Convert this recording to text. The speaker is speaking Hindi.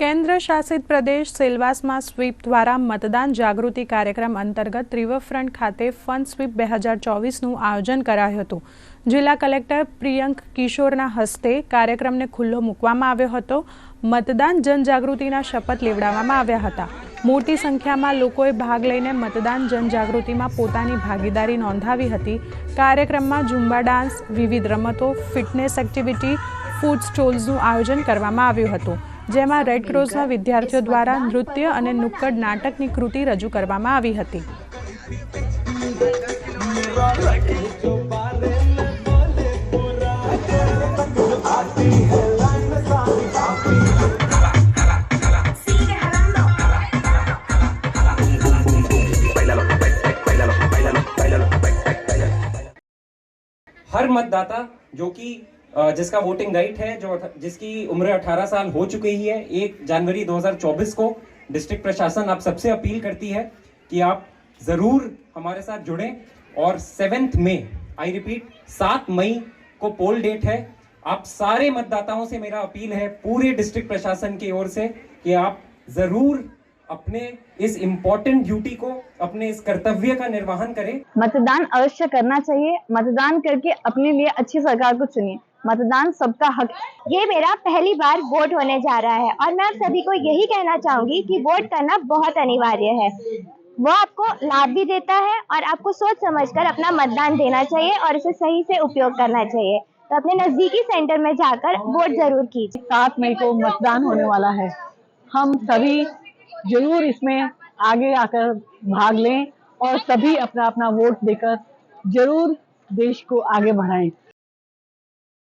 કેન્દ્ર શાસિત પ્રદેશ સેલવાસમાં સ્વીપ દ્વારા મતદાન જાગૃતિ કાર્યક્રમ અંતર્ગત રિવરફ્રન્ટ ખાતે ફન સ્વીપ બે હજાર ચોવીસનું આયોજન કરાયું હતું. જિલ્લા કલેક્ટર પ્રિયંક કિશોરના હસ્તે કાર્યક્રમને ખુલ્લો મૂકવામાં આવ્યો હતો. મતદાન જનજાગૃતિના શપથ લેવડાવવામાં આવ્યા હતા. મોટી સંખ્યામાં લોકોએ ભાગ લઈને મતદાન જનજાગૃતિમાં પોતાની ભાગીદારી નોંધાવી હતી. કાર્યક્રમમાં ઝુંબા ડાન્સ, વિવિધ રમતો, ફિટનેસ એક્ટિવિટી, ફૂડ સ્ટોલ્સનું આયોજન કરવામાં આવ્યું હતું. જેમાં રેડક્રોસના વિદ્યાર્થીઓ દ્વારા નૃત્ય અને નુક્કડ નાટકની કૃતિ રજૂ કરવામાં આવી હતી Sigue jalando. हर मतदाता जो कि अ, जिसका वोटिंग राइट है, जो जिसकी उम्र 18 साल हो चुकी ही है, एक जनवरी 2024 को डिस्ट्रिक्ट प्रशासन आप सबसे अपील करती है कि आप ज़रूर हमारे साथ जुड़ें और सेवेंथ मई आई रिपीट सात मई को पोल डेट है। आप सारे मतदाताओं से मेरा अपील है, पूरे डिस्ट्रिक्ट प्रशासन की ओर से, कि आप ज़रूर अपने इस इम्पोर्टेंट ड्यूटी को, अपने इस कर्तव्य का निर्वहन करें। मतदान अवश्य करना चाहिए। मतदान करके अपने लिए अच्छी सरकार को चुनिए। मतदान सबका हक। ये मेरा पहली बार वोट होने जा रहा है और मैं आप सभी को यही कहना चाहूँगी कि वोट करना बहुत अनिवार्य है। वो आपको लाभ भी देता है और आपको सोच समझकर अपना मतदान देना चाहिए और इसे सही से उपयोग करना चाहिए। तो अपने नजदीकी सेंटर में जाकर वोट ज़रूर कीजिए। सात मई को मतदान होने वाला है। हम सभी ज़रूर इसमें आगे आकर भाग लें और सभी अपना अपना वोट देकर ज़रूर देश को आगे बढ़ाएँ।